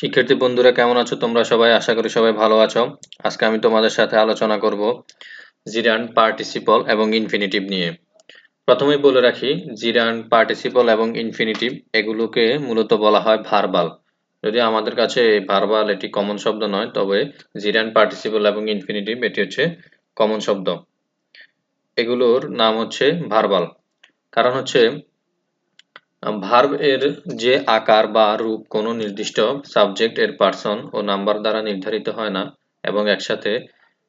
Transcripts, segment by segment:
শিক্ষার্থী বন্ধুরা, কেমন আছো? তোমরা সবাই, আশা করি সবাই ভালো আছো। আজকে আমি তোমাদের সাথে আলোচনা করব জিরান পার্টিসিপল এবং ইনফিনিটিভ নিয়ে। প্রথমেই বলে রাখি, জিরান পার্টিসিপল এবং ইনফিনিটিভ এগুলোকে মূলত বলা হয় ভারবাল। যদি আমাদের কাছে এই ভার্বাল এটি কমন শব্দ নয়, তবে জিরান পার্টিসিপল এবং ইনফিনিটিভ এটি হচ্ছে কমন শব্দ। এগুলোর নাম হচ্ছে ভারবাল। কারণ হচ্ছে ভার্ব এর যে আকার বা রূপ কোনো নির্দিষ্ট সাবজেক্ট এর পার্সন ও নাম্বার দ্বারা নির্ধারিত হয় না এবং একসাথে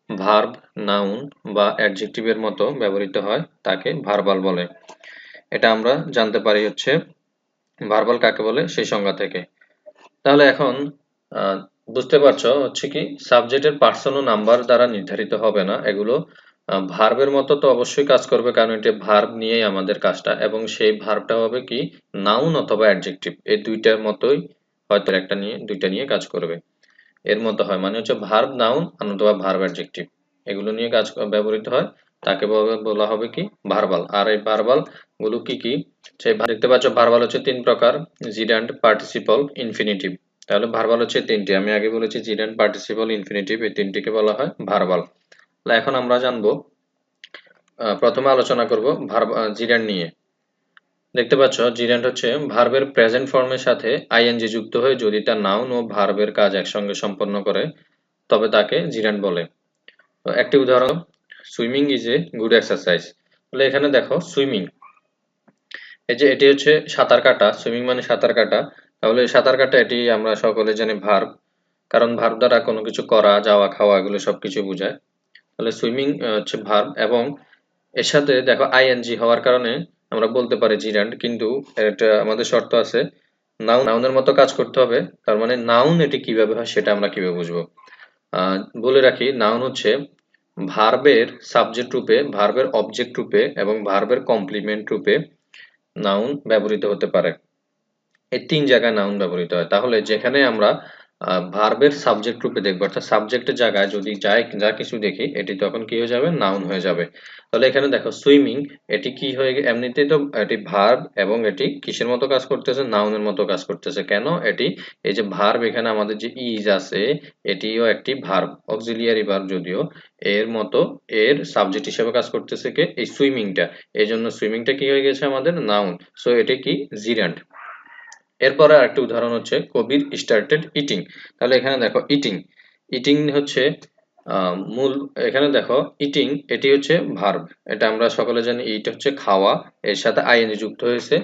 ভার্ব নাউন বা অ্যাডজেক্টিভের মতো ব্যবহৃত হয়, তাকে ভার্বাল বলে। এটা আমরা জানতে পারি হচ্ছে ভার্বাল কাকে বলে? সেই সংজ্ঞা থেকে। তাহলে এখন বুঝতে পারছ হচ্ছে কি? সাবজেক্টের পার্সন ও নাম্বার দ্বারা নির্ধারিত হবে না, এগুলো ভার্বের মতো তো অবশ্যই কাজ করবে, কারণ এটি ভার্ব নিয়েই আমাদের কাজটা, এবং সেই ভার্বটা হবে কি? নাউন অথবা অ্যাডজেক্টিভ এই দুইটার মতোই হয়তো একটা নিয়ে, দুইটা নিয়ে কাজ করবে। এর মতো হয় মানে হচ্ছে ভার্ব নাউন অথবা ভার্ব অ্যাডজেক্টিভ এগুলো নিয়ে কাজ ব্যবহৃত হয়। তাকে বলা হবে কি? ভার্বাল আর এই ভার্বালগুলো কি কি? সেই দেখতে পাচ্ছ ভার্বাল হচ্ছে তিন প্রকার জিডান্ট পার্টিসিপল ইনফিনিটিভ তাহলে ভার্বাল হচ্ছে তিনটি, আমি আগে বলেছি জিডান্ট পার্টিসিপল ইনফিনিটিভ এই তিনটিকে বলা হয় ভার্বাল এখন আমরা জানব প্রথমে আলোচনা করব জিরান নিয়ে। দেখতে পাচ্ছ জিরান্ট হচ্ছে ভার্বের প্রেজেন্ট ফর্মের সাথে আইএনজি যুক্ত হয়ে যদি তার নাউন ও ভার্বের কাজ একসঙ্গে সম্পন্ন করে, তবে তাকে জিরান্ট বলে। একটি উদাহরণ swimming is a good exercise তাহলে এখানে দেখো সুইমিং এই যে এটি হচ্ছে সাঁতার কাটা সুইমিং মানে সাঁতার কাটা। তাহলে সাঁতার কাটা, এটি আমরা সকলে জানি ভার্ব কারণ ভার্ব দ্বারা কোনো কিছু করা, যাওয়া, খাওয়া, এগুলো সবকিছু বোঝায়। তাহলে সুইমিং হচ্ছে ভার্ব এবং এর সাথে দেখো আইএনজি হওয়ার কারণে আমরা বলতে পারি জিরান্ড কিন্তু এটা আমাদের শর্ত আছে। নাউন নাউনের মতো কাজ করতে হবে, তার মানে নাউন এটি কীভাবে হয় সেটা আমরা কীভাবে বুঝব? বলে রাখি নাউন হচ্ছে ভার্বের সাবজেক্ট রূপে ভার্বের অবজেক্ট রূপে এবং ভার্বের কমপ্লিমেন্ট রূপে নাউন ব্যবহৃত হতে পারে। এই তিন জায়গায় নাউন ব্যবহৃত হয়। তাহলে যেখানে আমরা ভার্বের সাবজেক্ট রূপে দেখব। অর্থাৎ সাবজেক্টের জায়গায় যদি যায়, যা কিছু দেখি, এটি তখন কি হয়ে যাবে? নাউন হয়ে যাবে। তাহলে এখানে দেখো সুইমিং এটি কি হয়ে গেছে এমনিতেই তো এটি ভার্ব এবং এটি কিসের মতো কাজ করতেছে? নাউনের মতো কাজ করতেছে। কেন? এটি, এই যে ভার্ব এখানে আমাদের যে ইজ আছে, এটিও একটি ভার্ব অক্সিলিয়ারি ভার্ব যদিও, এর মতো এর সাবজেক্ট হিসেবে কাজ করতেছে কে? এই সুইমিংটা এই জন্য সুইমিংটা কি হয়ে গেছে আমাদের? নাউন সো এটি কি জিরান্ট এরপরে আরেকটি উদাহরণ হচ্ছে কবির স্টার্টেড ইটিং তাহলে এখানে দেখো ইটিং ইটিং হচ্ছে মূল, এখানে দেখো ইটিং এটি হচ্ছে ভার্ব এটা আমরা সকলে জানি ইট হচ্ছে খাওয়া, এর সাথে আইএনজি যুক্ত হয়েছে।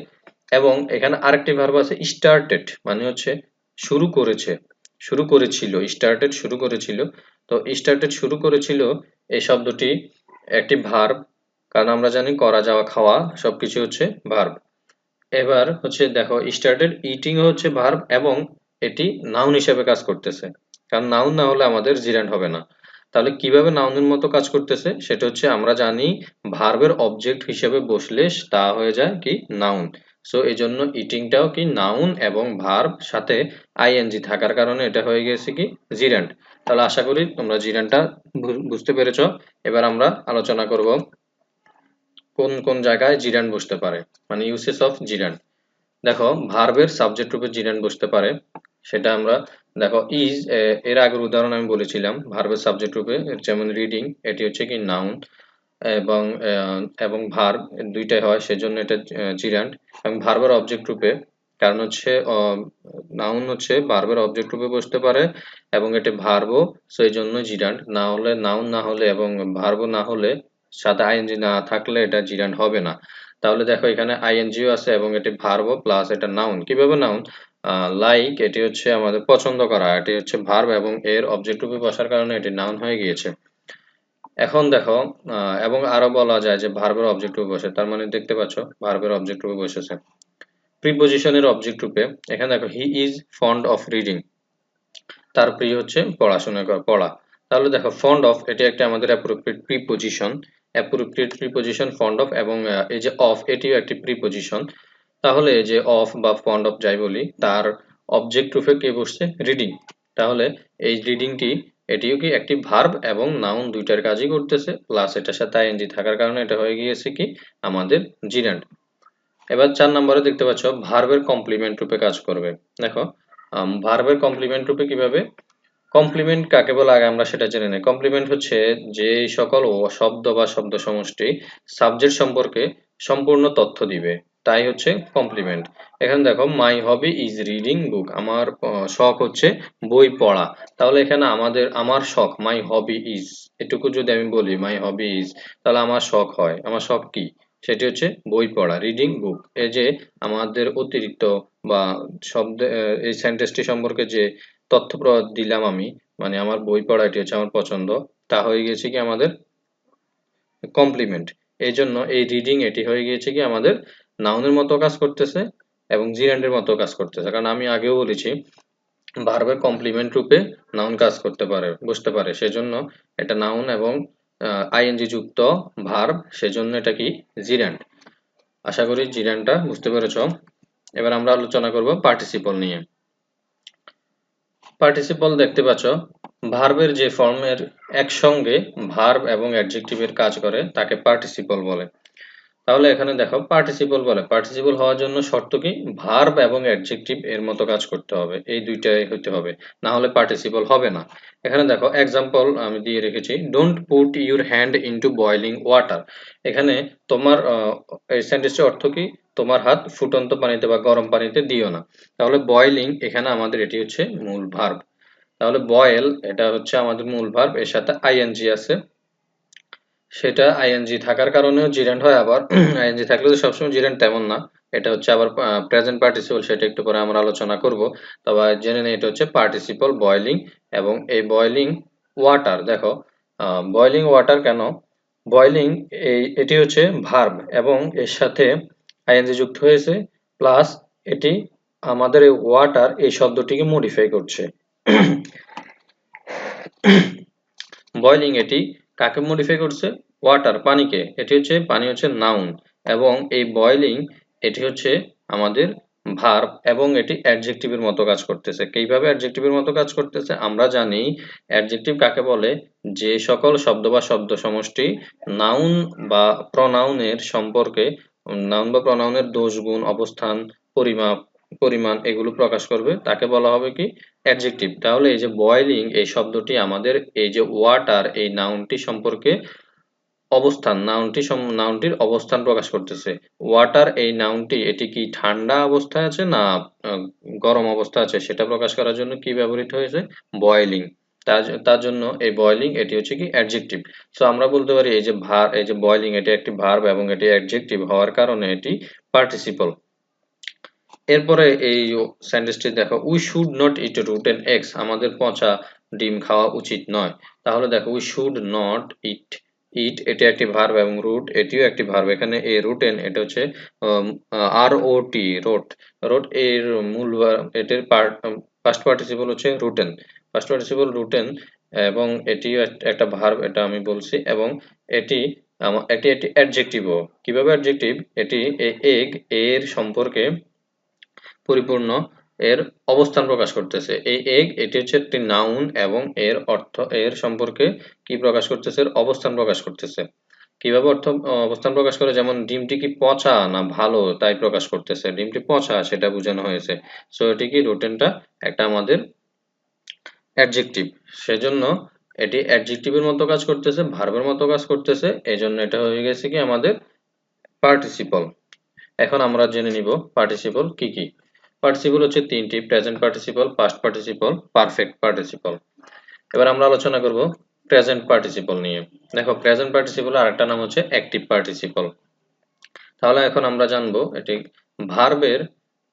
এবং এখানে আরেকটি ভার্ব আছে স্টার্টেড মানে হচ্ছে শুরু করেছে, শুরু করেছিল স্টার্টেড শুরু করেছিল। তো স্টার্টেড শুরু করেছিল, এই শব্দটি একটি ভার্ব কারণ আমরা জানি করা, যাওয়া, খাওয়া, সবকিছু হচ্ছে ভার্ব এবার হচ্ছে দেখো স্টার্টেড ইটিং হচ্ছে ভার্ব এবং এটি নাউন হিসেবে কাজ করতেছে। কারণ নাউন না হলে আমাদের জিরান হবে না। তাহলে কীভাবে নাউনের মতো কাজ করতেছে? সেটা হচ্ছে আমরা জানি ভার্বের অবজেক্ট হিসেবে বসলে তা হয়ে যায় কি নাউন সো এই জন্য ইটিংটাও কি নাউন এবং ভার্ব সাথে আইএনজি থাকার কারণে এটা হয়ে গেছে কি জিরান্ট তাহলে আশা করি তোমরা জিরানটা বুঝতে পেরেছ। এবার আমরা আলোচনা করব কোন কোন জায়গায় জিরান বসতে পারে? মানে ইউসেস অফ জিরান। দেখো ভার্বের সাবজেক্ট রূপে জিরান বসতে পারে। সেটা আমরা, দেখো ইজ এর আগের উদাহরণ আমি বলেছিলাম ভার্বের সাবজেক্ট রূপে যেমন রিডিং এটি হচ্ছে কি নাউন এবং এবং ভার্ব দুইটাই হয়, সেজন্য এটা জিরান্ট এবং ভার্বের অবজেক্ট রূপে, কারণ হচ্ছে নাউন হচ্ছে ভার্বের অবজেক্ট রূপে বসতে পারে, এবং এটি ভার্বও সেই জন্য জিরান্ট না হলে নাউন না হলে, এবং ভার্ব না হলে সাথে আইএনজি না থাকলে এটা জিরান্ট হবে না। তাহলে দেখো এখানে আইএনজিও আছে এবং এটি ভার্ব প্লাস এটা নাউন কীভাবে নাউন লাইক এটি হচ্ছে আমাদের পছন্দ করা। এটি হচ্ছে ভার্ব এবং এর অবজেক্ট রূপে বসার কারণে এটি নাউন হয়ে গিয়েছে। এখন দেখো এবং আরও বলা যায় যে ভার্বের অবজেক্ট রূপে বসে। তার মানে দেখতে পাচ্ছ ভার্বের অবজেক্ট রূপে বসেছে। প্রিপোজিশনের অবজেক্ট রূপে এখানে দেখো he is fond of reading তার প্রিয় হচ্ছে পড়াশোনা পড়া। তাহলে দেখো ফন্ড অফ এটি একটা আমাদের appropriate preposition appropriate preposition fond of এবং এই যে অফ এটিও একটি প্রিপোজিশন তাহলে এই যে অফ বা ফন্ড অফ যাই বলি, তার অবজেক্ট রূপে কে বসছে? রিডিং তাহলে এই রিডিংটি এটিও কি একটি ভার্ব এবং নাউন দুইটার কাজই করতেছে। প্লাস এটার সাথে আইএনজি থাকার কারণে এটা হয়ে গিয়েছে কি? আমাদের জিরান্ড এবার চার নম্বরে দেখতে পাচ্ছ ভার্বের কমপ্লিমেন্ট রূপে কাজ করবে। দেখো ভার্বের কমপ্লিমেন্ট রূপে কীভাবে কমপ্লিমেন্ট কাকে বলে আগে আমরা সেটা জেনে নেই। কমপ্লিমেন্ট হচ্ছে যে সকল শব্দ বা শব্দ সমষ্টি সাবজেক্ট সম্পর্কে সম্পূর্ণ তথ্য দিবে। তাই হচ্ছে কমপ্লিমেন্ট এখানে দেখো মাই হবি ইজ রিডিং বুক আমার শখ হচ্ছে বই পড়া। তাহলে এখানে আমাদের, আমার শখ মাই হবি ইজ এটুকু যদি আমি বলি মাই হবি ইজ তাহলে আমার শখ হয়। আমার শখ কি? সেটি হচ্ছে বই পড়া রিডিং বুক এই যে আমাদের অতিরিক্ত বা শব্দ এই সেন্টেন্সটি সম্পর্কে যে তথ্য দিলাম আমি। মানে আমার বই পড়া এটি হচ্ছে আমার পছন্দ। তা হয়ে গেছে কি আমাদের কমপ্লিমেন্ট এই জন্য এই রিডিং এটি হয়ে গিয়েছে কি আমাদের নাউনের মতো কাজ করতেছে এবং জিরান্ডের মতো কাজ করতেছে। কারণ আমি আগেও বলেছি ভার্বের কমপ্লিমেন্ট রূপে নাউন কাজ করতে পারে বুঝতে পারে। সেজন্য এটা নাউন এবং আইএনজি যুক্ত ভার্ব সেজন্য এটা কি জিরান্ড আশা করি জিরান্ডটা বুঝতে পেরেছ। এবার আমরা আলোচনা করব পার্টিসিপল নিয়ে। পার্টিসিপল দেখতে পাচ্ছ ভার্বের যে ফর্মের একসঙ্গে ভার্ব এবং অ্যাডজেক্টিভের কাজ করে, তাকে পার্টিসিপল বলে। তাহলে এখানে দেখো পার্টিসিপল বলে। পার্টিসিপল হওয়ার জন্য শর্ত কি? ভার্ব এবং অ্যাডজেক্টিভ এর মতো কাজ করতে হবে। এই দুইটাই হতে হবে। না হলে পার্টিসিপল হবে না। এখানে দেখো এক্সাম্পল আমি দিয়ে রেখেছি। Don't put your hand into boiling water এখানে তোমার এই সেন্টেন্সের অর্থ কি? তোমার হাত ফুটন্ত পানিতে বা গরম পানিতে দিও না। তাহলে বয়লিং এখানে আমাদের এটি হচ্ছে মূল ভার্ব তাহলে বয়েল এটা হচ্ছে আমাদের মূল ভার্ব এর সাথে আইএনজি আছে। সেটা আইএনজি থাকার কারণেও জিরেন্ট হয় আবার। আইএনজি থাকলে তো সবসময় জিরেন্ট তেমন না। এটা হচ্ছে আবার প্রেজেন্ট পার্টিসিপল সেটা একটু পরে আমরা আলোচনা করব। তবে জেনে নেই এটা হচ্ছে পার্টিসিপল বয়লিং এবং এই বয়লিং ওয়াটার দেখো বয়লিং ওয়াটার কেন? বয়লিং এই, এটি হচ্ছে ভার্ব এবং এর সাথে আইএনজি যুক্ত হয়েছে প্লাস এটি আমাদের ওয়াটার এই শব্দটিকে মডিফাই করছে। বয়লিং এটি কাকে মডিফাই করছে? ওয়াটার পানিকে। এটি হচ্ছে, পানি হচ্ছে নাউন এবং এই বয়লিং এটি হচ্ছে আমাদের ভার্ব এবং এটি অ্যাডজেক্টিভের মতো কাজ করতেছে। কীভাবে অ্যাডজেক্টিভের মতো কাজ করতেছে? আমরা জানি অ্যাডজেক্টিভ কাকে বলে? যে সকল শব্দ বা শব্দ সমষ্টি নাউন বা প্রনাউনের সম্পর্কে নাউন বা প্রনাউনের দোষ, গুণ, অবস্থান, পরিমাপ, পরিমাণ এগুলো প্রকাশ করবে। তাকে বলা হবে কি? অ্যাডজেক্টিভ তাহলে এই যে বয়লিং এই শব্দটি আমাদের এই যে ওয়াটার এই নাউনটি সম্পর্কে অবস্থান, নাউনটি নাউনটির অবস্থান প্রকাশ করতেছে। ওয়াটার এই নাউনটি, এটি কি ঠান্ডা অবস্থায় আছে না গরম অবস্থা আছে? সেটা প্রকাশ করার জন্য কি ব্যবহৃত হয়েছে? বয়লিং তার জন্য এই বয়লিং এটি হচ্ছে কি অ্যাডজেক্টিভ সো আমরা বলতে পারি এই যে ভার, এই যে বয়লিং এটি একটি ভার্ব এবং এটি অ্যাডজেক্টিভ হওয়ার কারণে এটি পার্টিসিপল এরপরে এই সেন্টেন্সটি দেখো we should not eat rot rotten eggs আমাদের পচা ডিম খাওয়া উচিত নয়। তাহলে দেখো we should not eat eat এটি একটি ভার্ব এবং রুট এটিও একটি ভার্ব এখানে এ রুটেন এটা হচ্ছে আর ও টি রোট রোট এর মূল এটির পার্ট ফার্স্ট পার্টিসিপল হচ্ছে রুটেন ফার্স্ট পার্টিসিপল রুটেন এবং এটিও একটা ভার্ব এটা আমি বলছি, এবং এটি এটি একটি অ্যাডজেক্টিভও কীভাবে অ্যাডজেক্টিভ এটি এগ এর সম্পর্কে পরিপূর্ণ এর অবস্থান প্রকাশ করতেছে। এই এগ এটি হচ্ছে একটি নাউন এবং এর অর্থ, এর সম্পর্কে কি প্রকাশ করতেছে? এর অবস্থান প্রকাশ করতেছে। কীভাবে অর্থ অবস্থান প্রকাশ করে? যেমন ডিমটি কি পচা না ভালো তাই প্রকাশ করতেছে। ডিমটি পচা, সেটা বোঝানো হয়েছে। সো এটি কি রুটেনটা একটা আমাদের অ্যাডজেক্টিভ সেজন্য এটি অ্যাডজেক্টিভের মতো কাজ করতেছে ভার্বের মতো কাজ করতেছে এই জন্য এটা হয়ে গেছে কি আমাদের পার্টিসিপল এখন আমরা জেনে নিব পার্টিসিপল কি কি। পার্টিসিপল হচ্ছে তিনটি present participle past participle perfect participle এবার আমরা আলোচনা করব প্রেজেন্ট পার্টিসিপল নিয়ে। দেখো প্রেজেন্ট পার্টিসিপল আরেকটা নাম হচ্ছে অ্যাক্টিভ পার্টিসিপল তাহলে এখন আমরা জানব এটি ভার্বের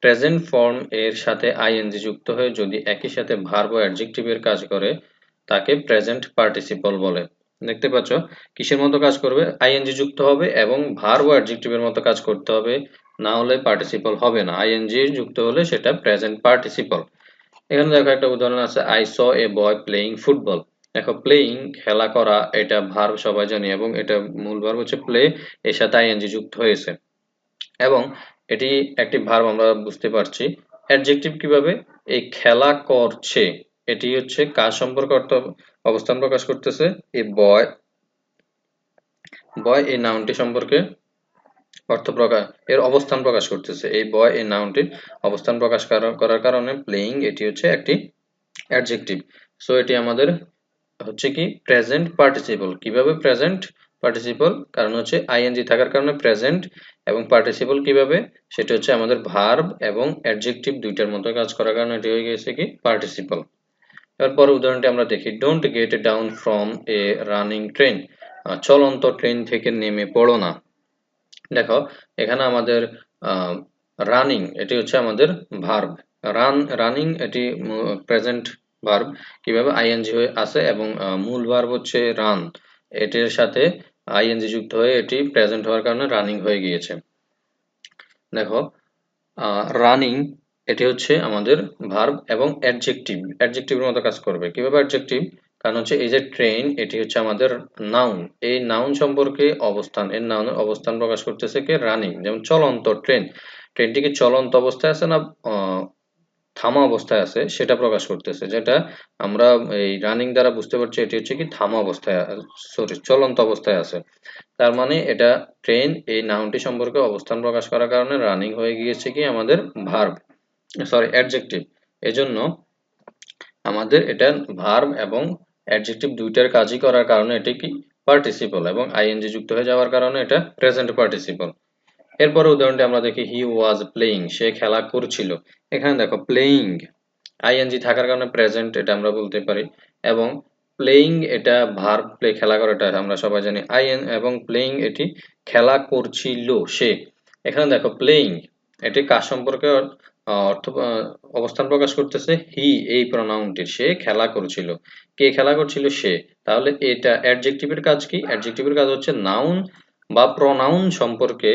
প্রেজেন্ট ফর্ম এর সাথে আইএনজি যুক্ত হয়ে যদি একই সাথে ভার্ব ও অ্যাডজেক্টিভের কাজ করে, তাকে প্রেজেন্ট পার্টিসিপল বলে। দেখতে পাচ্ছ? কিসের মতো কাজ করবে? আইএনজি যুক্ত হবে এবং ভার্ব ও অ্যাডজেক্টিভের মতো কাজ করতে হবে, না হলে পার্টিসিপল হবে না। আইএনজি যুক্ত হলে সেটা প্রেজেন্ট পার্টিসিপল এখানে দেখো একটা উদাহরণ আছে I saw a boy playing football দেখো প্লেইং খেলা করা, এটা ভার্ব সবাই জানি, এবং এটা মূল ভার্ব হচ্ছে প্লে এর সাথে আইএনজি যুক্ত হয়েছে। এবং এটি একটি ভার্ব আমরা বুঝতে পারছি। অ্যাডজেক্টিভ কীভাবে? এই খেলা করছে। এটি হচ্ছে কাজ সম্পর্ক অবস্থান প্রকাশ করতেছে? এই বয় বয় এই নাউনটি সম্পর্কে অর্থ প্রকাশ, এর অবস্থান প্রকাশ করতেছে। এই বয় এই নাউনটির অবস্থান প্রকাশ করার কারণে প্লেইং এটি হচ্ছে একটি অ্যাডজেক্টিভ সো এটি আমাদের হচ্ছে কি প্রেজেন্ট পার্টিসিপল কীভাবে প্রেজেন্ট পার্টিসিপল কারণ হচ্ছে আইএনজি থাকার কারণে প্রেজেন্ট এবং পার্টিসিপল কীভাবে? সেটা হচ্ছে আমাদের ভার্ব এবং অ্যাডজেক্টিভ দুইটার মতো কাজ করার কারণে এটি হয়ে গেছে কি? পার্টিসিপল এরপর উদাহরণটি আমরা দেখি। Don't get down from a running train চলন্ত ট্রেন থেকে নেমে পড়ো না। দেখো, এখানে আমাদের রানিং এটি হচ্ছে আমাদের ভার্ব রান রানিং এটি প্রেজেন্ট ভার্ব কীভাবে? আইএনজি হয়ে আছে এবং মূল ভার্ব হচ্ছে রান এটির সাথে আইএনজি যুক্ত হয়ে এটি প্রেজেন্ট হওয়ার কারণে রানিং হয়ে গিয়েছে। দেখো রানিং এটি হচ্ছে আমাদের ভার্ব এবং অ্যাডজেক্টিভ অ্যাডজেক্টিভের মতো কাজ করবে। কীভাবে অ্যাডজেক্টিভ কারণ হচ্ছে এই যে ট্রেন এটি হচ্ছে আমাদের নাউন এই নাউন সম্পর্কে অবস্থান এর নাউন অবস্থান প্রকাশ করতেছে কে? রানিং যেমন চলন্ত ট্রেন ট্রেনটি কি চলন্ত অবস্থায় আছে না থামা অবস্থায় আছে, সেটা প্রকাশ করতেছে, যেটা আমরা এই রানিং দ্বারা বুঝতে পারছি এটি হচ্ছে কি থামা অবস্থায় সরি চলন্ত অবস্থায় আছে। তার মানে এটা ট্রেন এই নাউনটি সম্পর্কে অবস্থান প্রকাশ করার কারণে রানিং হয়ে গিয়েছে কি আমাদের ভার্ব সরি অ্যাডজেক্টিভ এজন্য আমাদের এটা ভার্ব এবং অ্যাডজেক্টিভ দুইটার কাজই করার কারণে এটি কি পার্টিসিপল এবং আইএনজি যুক্ত হয়ে যাওয়ার কারণে এটা প্রেজেন্ট পার্টিসিপল এরপরে উদাহরণটি আমরা দেখি হি ওয়াজ প্লেইং সে খেলা করছিল। এখানে দেখো প্লেইং আইএনজি থাকার কারণে প্রেজেন্ট এটা আমরা বলতে পারি, এবং প্লেইং এটা ভার্ব প্লে খেলা করাটা আমরা সবাই জানি। আইএন এবং প্লেইং এটি খেলা করছিল সে। এখানে দেখো প্লেইং এটি কার সম্পর্কে অর্থ অবস্থান প্রকাশ করতেছে? হি এই প্রনাউনটির সে খেলা করছিল। কে খেলা করছিল? সে। তাহলে এটা অ্যাডজেক্টিভের কাজ কি? অ্যাডজেক্টিভের কাজ হচ্ছে নাউন বা প্রনাউন সম্পর্কে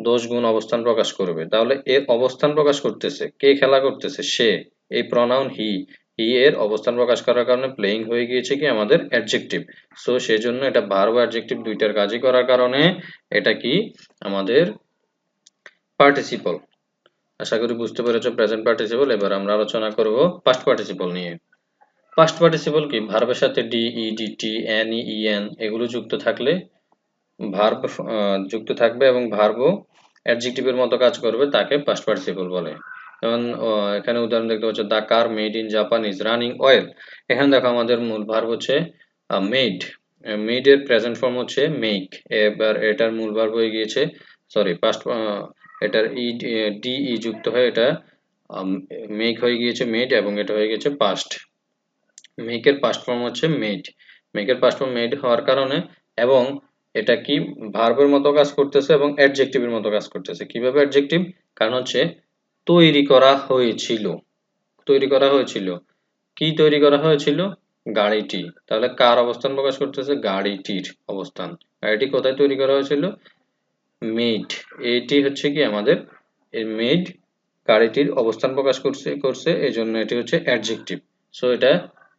দোষ গুণ অবস্থান প্রকাশ করবে। তাহলে এর অবস্থান প্রকাশ করতেছে। কে খেলা করতেছে? সে। এই প্রনাউন হি হি এর অবস্থান প্রকাশ করার কারণে প্লেইং হয়ে গিয়েছে কি? আমাদের অ্যাডজেক্টিভ সো সেজন্য এটা ভার্ব অ্যাডজেক্টিভ দুইটার কাজই করার কারণে এটা কি? আমাদের পার্টিসিপল আশা করি বুঝতে পেরেছ প্রেজেন্ট পার্টিসিপল এবার আমরা আলোচনা করব পাস্ট পার্টিসিপল নিয়ে। পাস্ট পার্টিসিপল কি? ভার্বের সাথে D E D T N E N এগুলো যুক্ত থাকলে ভার্ব যুক্ত থাকবে এবং ভার্বও অ্যাডজেক্টিভের মতো কাজ করবে, তাকে পাস্ট পার্টিসিপল বলে। যেমন এখানে উদাহরণ দেখতে পাচ্ছ the car made in Japan is running well এখানে দেখো আমাদের মূল ভার্ব হচ্ছে মেড মেড এর প্রেজেন্ট ফর্ম হচ্ছে মেক এবার এটার মূল ভার্ব হয়ে গিয়েছে সরি পাস্ট এটার ই ডি ই যুক্ত হয়ে এটা মেক হয়ে গিয়েছে মেড এবং এটা হয়ে গেছে পাস্ট মেকের পাস্ট ফর্ম হচ্ছে মেড মেকের পাস্ট ফর্ম মেড হওয়ার কারণে এবং এটা কি ভার্বের মতো কাজ করতেছে এবং অ্যাডজেক্টিভের মতো কাজ করতেছে। কীভাবে অ্যাডজেক্টিভ কারণ হচ্ছে তৈরি করা হয়েছিল। তৈরি করা হয়েছিল। কি তৈরি করা হয়েছিল? গাড়িটি। তাহলে কার অবস্থান প্রকাশ করতেছে? গাড়িটির অবস্থান। গাড়িটি কোথায় তৈরি করা হয়েছিল? মেড এটি হচ্ছে কি আমাদের মেড গাড়িটির অবস্থান প্রকাশ করছে করছে এই জন্য এটি হচ্ছে অ্যাডজেক্টিভ সো এটা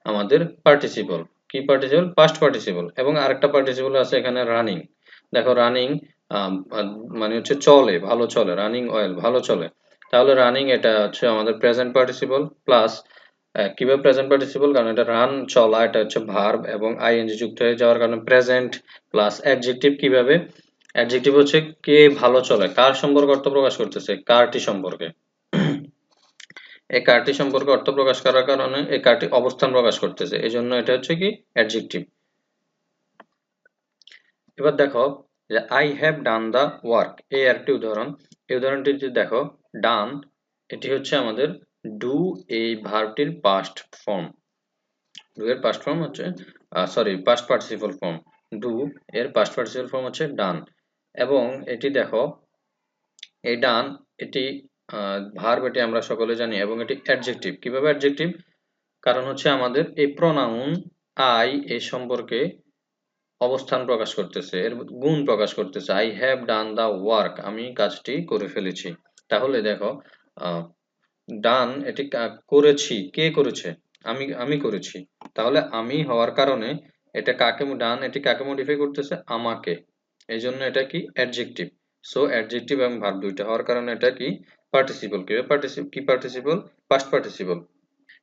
আমাদের পার্টিসিপল কি পার্টিসিপল পাস্ট পার্টিসিপল এবং আরেকটা পার্টিসিপল আছে এখানে রানিং দেখো রানিং মানে হচ্ছে চলে, ভালো চলে রানিং অয়েল ভালো চলে। তাহলে রানিং এটা হচ্ছে আমাদের প্রেজেন্ট পার্টিসিপল প্লাস কীভাবে প্রেজেন্ট পার্টিসিপল কারণ এটা রান চলা, এটা হচ্ছে ভার্ব এবং আইএনজি যুক্ত হয়ে যাওয়ার কারণে প্রেজেন্ট প্লাস অ্যাডজেক্টিভ কীভাবে? অ্যাডজেক্টিভ হচ্ছে কে ভালো চলে, কার সম্পর্কে অর্থ প্রকাশ করতেছে? কারটি সম্পর্কে। এই কারটি সম্পর্কে অর্থ প্রকাশ করার কারণে এই কারটি অবস্থান প্রকাশ করতেছে। এই জন্য এটা হচ্ছে কি? অ্যাডজেক্টিভ এবার দেখো যে I have done the work এই আরেকটি উদাহরণ। এই উদাহরণটি যদি দেখো ডান এটি হচ্ছে আমাদের ডু এই ভার্বটির পাস্ট ফর্ম ডু এর পাস্ট ফর্ম হচ্ছে sorry past participle form do এর পাস্ট পার্টিসিপল ফর্ম হচ্ছে ডান এবং এটি দেখো, এই ডান এটি ভার্ব এটি আমরা সকলে জানি এবং এটি অ্যাডজেক্টিভ কীভাবে অ্যাডজেক্টিভ কারণ হচ্ছে আমাদের এই প্রনাউন আই এ সম্পর্কে অবস্থান প্রকাশ করতেছে, এর গুণ প্রকাশ করতেছে। I have done the work আমি কাজটি করে ফেলেছি। তাহলে দেখো ডান এটি করেছি, কে করেছে? আমি আমি করেছি। তাহলে আমি হওয়ার কারণে এটা কাকে ডান এটি কাকে মডিফাই করতেছে? আমাকে। এই জন্য এটা কি অ্যাডজেক্টিভ সো অ্যাডজেক্টিভ এবং ভার্ব দুইটা হওয়ার কারণে এটা কি পার্টিসিপল কি? পার্টিসিপ কি পার্টিসিপল পাস্ট পার্টিসিপল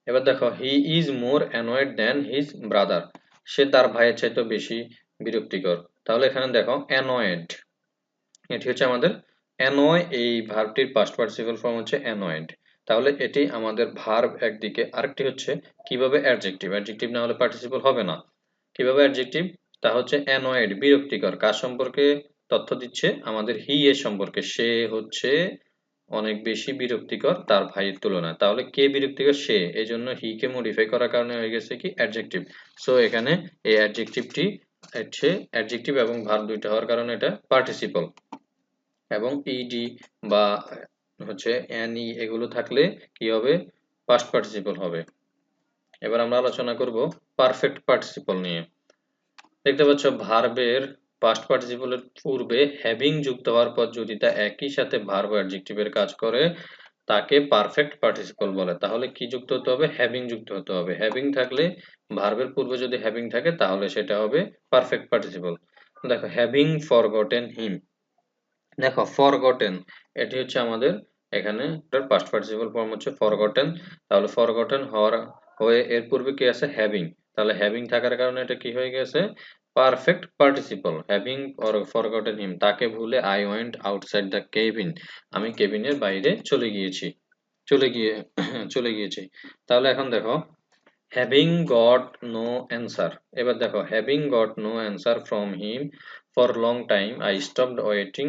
এবার দেখো he is more annoyed than his brother সে তার ভাইয়ের চাইতে বেশি বিরক্তিকর। তাহলে এখানে দেখো অ্যানয়েড এটি হচ্ছে আমাদের অ্যানয় এই ভার্বটির পাস্ট পার্টিসিপল ফর্ম হচ্ছে অ্যানয়েড তাহলে এটি আমাদের ভার্ব একদিকে, আরেকটি হচ্ছে কীভাবে অ্যাডজেক্টিভ অ্যাডজেক্টিভ না হলে পার্টিসিপল হবে না। কীভাবে অ্যাডজেক্টিভ তা হচ্ছে অ্যানয়েড বিরক্তিকর। কার সম্পর্কে তথ্য দিচ্ছে? আমাদের হি এর সম্পর্কে। সে হচ্ছে অনেক বেশি বিরক্তিকর তার ভাইয়ের তুলনায়। তাহলে কে বিরক্তিকর? সে। এই জন্য হি কে মডিফাই করার কারণে হয়ে গেছে কি? অ্যাডজেক্টিভ সো এখানে এই অ্যাডজেক্টিভটি হচ্ছে অ্যাডজেক্টিভ এবং ভার্ব দুইটা হওয়ার কারণে এটা পার্টিসিপল এবং ইডি বা হচ্ছে এনই এগুলো থাকলে কি হবে? পাস্ট পার্টিসিপল হবে। এবার আমরা আলোচনা করব পারফেক্ট পার্টিসিপল নিয়ে। দেখতে পাচ্ছ ভার্বের পাস্ট পার্টিসিপলের পূর্বে হ্যাভিং যুক্ত হওয়ার পর যদি তা একই সাথে ভার্ব অ্যাডজেক্টিভের কাজ করে, তাকে পারফেক্ট পার্টিসিপল বলে। তাহলে কি যুক্ত হতে হবে? হ্যাভিং যুক্ত হতে হবে। হ্যাভিং থাকলে ভার্বের পূর্বে যদি হ্যাভিং থাকে, তাহলে সেটা হবে পারফেক্ট পার্টিসিপল দেখো হ্যাভিং ফরগটেন হিম দেখো ফরগটেন এটি হচ্ছে আমাদের এখানে পাস্ট পার্টিসিপল ফর্ম হচ্ছে ফরগটেন তাহলে ফরগটেন হওয়ার হয়ে এর পূর্বে কি আছে? হ্যাভিং তাহলে হ্যাভিং থাকার কারণে এটা কি হয়ে গেছে? Perfect participle having forgotten him তাকে ভুলে I went outside the cabin আমি কেবিনের বাইরে চলে গিয়েছি, চলে গিয়ে, চলে গিয়েছি। তাহলে এখন দেখো হ্যাভিং গট নো অ্যান্সার এবার দেখো having got no answer from him for long time I stopped waiting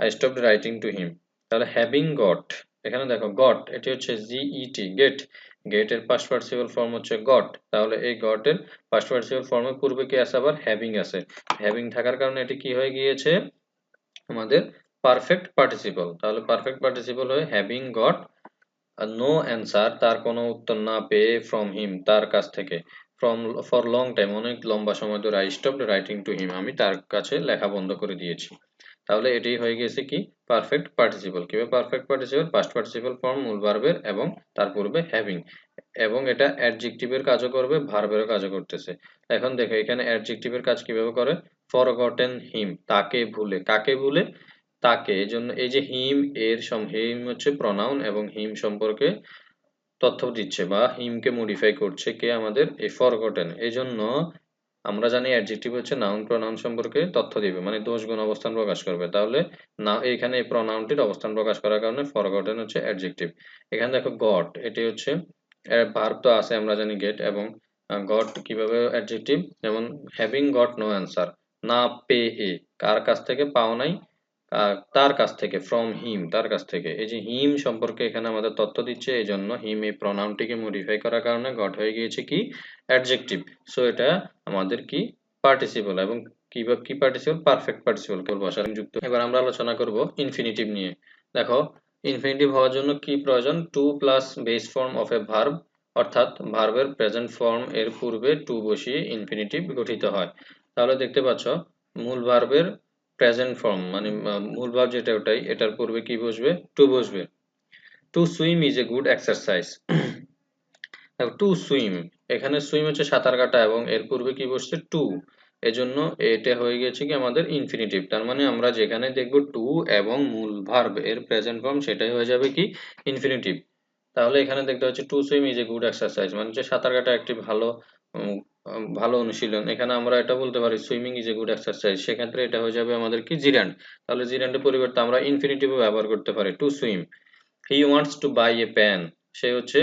I stopped writing to him তাহলে হ্যাভিং গট এখানে দেখো গট এটি হচ্ছে জিইটি গেট গেট এর পাস্ট পার্টিসিপল ফর্ম হচ্ছে গট তাহলে এই গট এর পাস্ট পার্টিসিপল ফর্মের পূর্বে কি আছে আবার? হ্যাভিং আছে। হ্যাভিং থাকার কারণে এটি কি হয়ে গিয়েছে? আমাদের পারফেক্ট পার্টিসিপল তাহলে পারফেক্ট পার্টিসিপল হয়ে হ্যাভিং গট নো অ্যান্সার তার কোনো উত্তর না পেয়ে ফ্রম হিম তার কাছ থেকে। ফ্রম ফর লং টাইম অনেক লম্বা সময় ধরে I stopped writing to him আমি তার কাছে লেখা বন্ধ করে দিয়েছি। তাহলে এটি হয়ে গেছে কি? পারফেক্ট পার্টিসিপল কীভাবে perfect participle past participle form মূল ভার্বের এবং তার পূর্বে হ্যাভিং এবং এটা অ্যাডজেক্টিভের কাজও করবে ভার্বেরও কাজও করতেছে। এখন দেখো, এখানে অ্যাডজেক্টিভের কাজ কীভাবে করে? ফরগটেন হিম তাকে ভুলে। কাকে ভুলে? তাকে। এই জন্য এই যে হিম এর হিম হচ্ছে প্রনাউন এবং হিম সম্পর্কে তথ্য দিচ্ছে বা হিমকে মডিফাই করছে কে আমাদের এই ফরগটেন এই জন্য আমরা জানি অ্যাডজেক্টিভ হচ্ছে নাউন প্রনাউন সম্পর্কে তথ্য দিবে মানে দোষ গুণ অবস্থান প্রকাশ করবে। তাহলে না, এখানে এই প্রনাউনটির অবস্থান প্রকাশ করার কারণে ফরগটেন হচ্ছে অ্যাডজেক্টিভ এখানে দেখো গট এটি হচ্ছে ভার্ব তো আছে, আমরা জানি গেট এবং গট কীভাবে অ্যাডজেক্টিভ যেমন হ্যাভিং গট নো অ্যান্সার না পে এ কার কাছ থেকে পাও নাই? তার কাছ থেকে ফ্রম হিম তার কাছ থেকে। এই যে হিম সম্পর্কে এখানে আমাদের তথ্য দিচ্ছে এই জন্য হিম এই প্রনাউনটিকে মডিফাই করার কারণে গট হয়ে গিয়েছে কি? অ্যাডজেক্টিভ সো এটা আমাদের কি? পার্টিসিপল এবং কি কি পার্টিসিপল পারফেক্ট পার্টিসিপল করব আসার যুক্ত। এবার আমরা আলোচনা করব ইনফিনিটিভ নিয়ে। দেখো ইনফিনিটিভ হওয়ার জন্য কি প্রয়োজন? To plus base form of a verb অর্থাৎ ভার্বের প্রেজেন্ট ফর্ম এর পূর্বে টু বসিয়ে ইনফিনিটিভ গঠিত হয়। তাহলে দেখতে পাচ্ছ, মূল ভার্বের প্রেজেন্ট ফর্ম মানে মূল ভাব যেটা ওটাই, এটার পূর্বে কি বসবে? টু বসবে। To swim is a good exercise to swim এখানে সুইম হচ্ছে সাঁতার কাটা এবং এর পূর্বে কি বসছে? টু এজন্য এটা হয়ে গেছে কি আমাদের ইনফিনিটিভ তার মানে আমরা যেখানে দেখব টু এবং মূল ভার্ব এর প্রেজেন্ট ফর্ম সেটাই হয়ে যাবে কি? ইনফিনিটিভ তাহলে এখানে দেখতে হচ্ছে to swim is a good exercise মানে হচ্ছে সাঁতার কাটা একটি ভালো ভালো অনুশীলন। এখানে আমরা এটা বলতে পারি swimming is a good exercise সেক্ষেত্রে এটা হয়ে যাবে আমাদের কি জিরান্ড তাহলে জিরান্ডের পরিবর্তে আমরা ইনফিনিটিভ ব্যবহার করতে পারি to swim he wants to buy a pan সে হচ্ছে,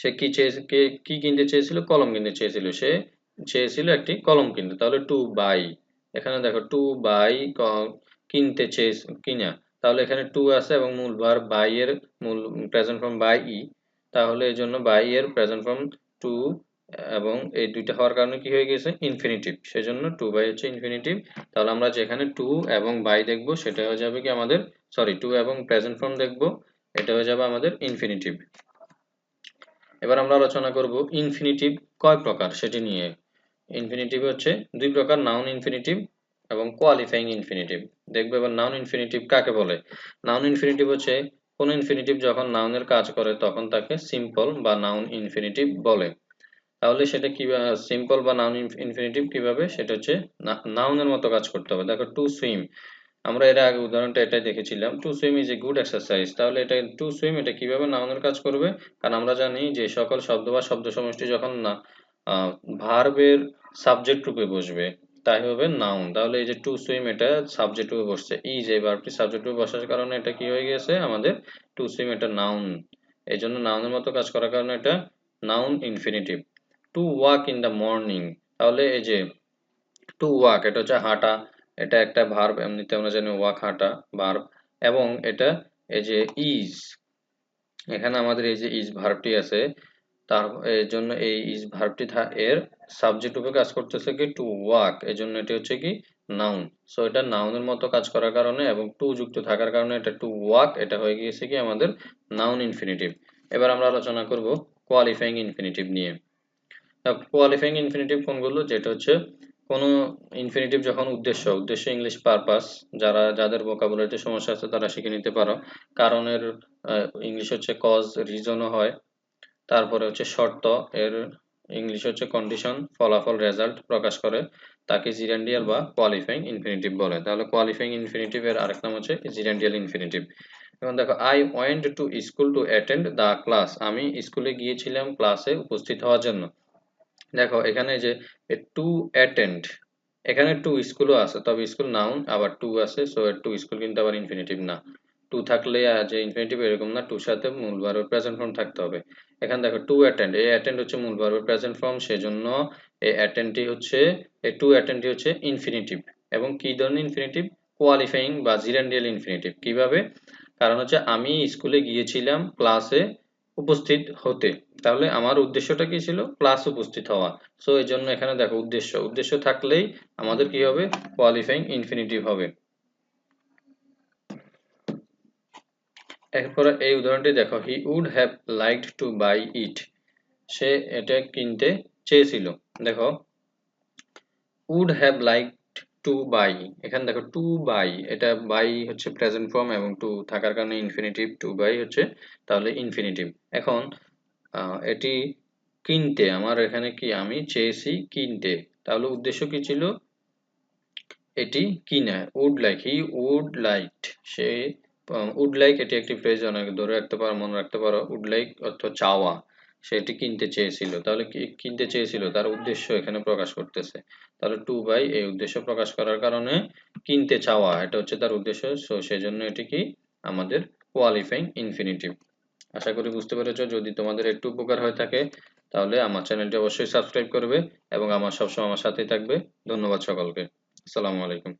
সে কি চেয়েছে, কি কিনতে চেয়েছিল? কলম কিনতে চেয়েছিল। সে চেয়েছিল একটি কলম কিনতে। তাহলে টু বাই এখানে দেখো টু বাই কিনতে চেয়ে কিনা। তাহলে এখানে টু আছে এবং মূল ভার বাই এর মূল প্রেজেন্ট ফর্ম বাই ই তাহলে এই জন্য বাই এর প্রেজেন্ট ফর্ম টু এবং এই দুইটা হওয়ার কারণে কি হয়ে গেছে ইনফিনিটিভ সেজন্য টু বাই হচ্ছে ইনফিনিটিভ তাহলে আমরা যেখানে টু এবং বাই দেখব, সেটা হয়ে যাবে কি আমাদের সরি টু এবং প্রেজেন্ট ফর্ম দেখব, এটা হয়ে যাবে আমাদের ইনফিনিটিভ এবার আমরা আলোচনা করব ইনফিনিটিভ কয় প্রকার সেটি নিয়ে। ইনফিনিটিভ হচ্ছে দুই প্রকার নাউন ইনফিনিটিভ এবং কোয়ালিফাইং ইনফিনিটিভ দেখব এবার নাউন ইনফিনিটিভ কাকে বলে? নাউন ইনফিনিটিভ হচ্ছে কোন ইনফিনিটিভ যখন নাউনের কাজ করে, তখন তাকে সিম্পল বা নাউন ইনফিনিটিভ বলে। তাহলে সেটা কি সিম্পল বা নাউন ইনফিনিটিভ কীভাবে? সেটা হচ্ছে নাউনের মতো কাজ করতে হবে। দেখো টু সুইম আমরা এর আগে উদাহরণটা এটাই দেখেছিলাম। To swim is a good exercise তাহলে এটা টু সুইম এটা কীভাবে নাউনের কাজ করবে? কারণ আমরা জানি যে সকল শব্দ বা শব্দ সমষ্টি যখন না ভার্বের সাবজেক্ট রূপে বসবে, তাই হবে নাউন তাহলে এই যে টু সুইম এটা সাবজেক্ট রূপে বসছে। ইজ এই ভার্বটি সাবজেক্ট রূপে বসার কারণে এটা কি হয়ে গেছে আমাদের টু সুইম এটা নাউন এই জন্য নাউনের মতো কাজ করার কারণে এটা noun infinitive to walk in the morning তাহলে এই যে টু ওয়াক এটা হচ্ছে হাঁটা, এটা একটা ভার্ব এমনিতে আমরা জানি ওয়াক হাঁটা ভার্ব এবং এটা এই যে ইজ এখানে আমাদের এই যে ইজ ভার্বটি আছে, তার এর জন্য এই ইজ ভার্বটি এর সাবজেক্ট রূপে কাজ করতেছে কি? টু ওয়াক এই জন্য এটি হচ্ছে কি? নাউন সো এটা নাউনের মতো কাজ করার কারণে এবং টু যুক্ত থাকার কারণে এটা টু ওয়াক এটা হয়ে গিয়েছে কি? আমাদের নাউন ইনফিনিটিভ এবার আমরা আলোচনা করব কোয়ালিফাইং ইনফিনিটিভ নিয়ে। কোয়ালিফাইং ইনফিনিটিভ কোনগুলো? যেটা হচ্ছে কোনো ইনফিনিটিভ যখন উদ্দেশ্য উদ্দেশ্য ইংলিশ পারপাস যারা, যাদের ভোকাবুলারিতে সমস্যা আছে তারা শিখে নিতে পারো। কারণের ইংলিশ হচ্ছে কজ রিজনও হয়। তারপরে হচ্ছে শর্ত, এর ইংলিশ হচ্ছে কন্ডিশন ফলাফল রেজাল্ট প্রকাশ করে। তাকে জিরান্ডিয়াল বা কোয়ালিফাইং ইনফিনিটিভ বলে। তাহলে কোয়ালিফাইং ইনফিনিটিভ এর আরেক নাম হচ্ছে জিরান্ডিয়াল ইনফিনিটিভ এখন দেখো I went to school to attend the class আমি স্কুলে গিয়েছিলাম ক্লাসে উপস্থিত হওয়ার জন্য। দেখো, এখানে যে টু অ্যাটেন্ড এখানে টু স্কুলও আছে, তবে স্কুল নাউন আবার টু আছে সো টু স্কুল কিন্তু আবার ইনফিনিটিভ না। টু থাকলে যে ইনফিনিটিভ এরকম না টুর সাথে মূল ভার্বের প্রেজেন্ট ফর্ম থাকতে হবে। এখানে দেখো টু অ্যাটেন্ড এই অ্যাটেন্ড হচ্ছে মূল ভার্বের প্রেজেন্ট ফর্ম সেজন্য এই অ্যাটেন্ডটি হচ্ছে এই টু অ্যাটেন্ডটি হচ্ছে ইনফিনিটিভ এবং কি ধরনের ইনফিনিটিভ কোয়ালিফাইং বা জিরান্ডিয়াল ইনফিনিটিভ কীভাবে? কারণ হচ্ছে আমি স্কুলে গিয়েছিলাম ক্লাসে উপস্থিত হতে। তাহলে আমার উদ্দেশ্যটা কি ছিল? ক্লাস উপস্থিত হওয়া। সো এই জন্য এখানে দেখো উদ্দেশ্য। উদ্দেশ্য থাকলেই আমাদের কি হবে? কোয়ালিফাইং ইনফিনিটিভ হবে। এরপরে এই উদাহরণটি দেখো। He would have liked to buy it সে এটা কিনতে চেয়েছিল। দেখো। Would have like to buy এখানে দেখো টু বাই এটা বাই হচ্ছে প্রেজেন্ট ফর্ম এবং টু থাকার কারণে ইনফিনিটিভ টু বাই হচ্ছে তাহলে ইনফিনিটিভ এখন এটি কিনতে, আমার এখানে কি আমি চেয়েছি কিনতে, তাহলে উদ্দেশ্য কি ছিল? এটি কিনা would like he would like say would like এটি একটি ফ্রেজ অনেক ধরে রাখতে পারো, মনে রাখতে পারো উড লাইক অর্থ চাওয়া। সেটি কিনতে চেয়েছিল। তাহলে কিনতে চেয়েছিল? তার উদ্দেশ্য এখানে প্রকাশ করতেছে। তাহলে টু বাই এই উদ্দেশ্য প্রকাশ করার কারণে কিনতে চাওয়া, এটা হচ্ছে তার উদ্দেশ্য। সো সেজন্য এটি কি? আমাদের কোয়ালিফাইং ইনফিনিটিভ আশা করি বুঝতে পেরেছ। যদি তোমাদের একটু উপকার হয়ে থাকে, তাহলে আমার চ্যানেলটি অবশ্যই সাবস্ক্রাইব করবে এবং আমার সবসময় আমার সাথেই থাকবে। ধন্যবাদ সকলকে। আসসালামু আলাইকুম।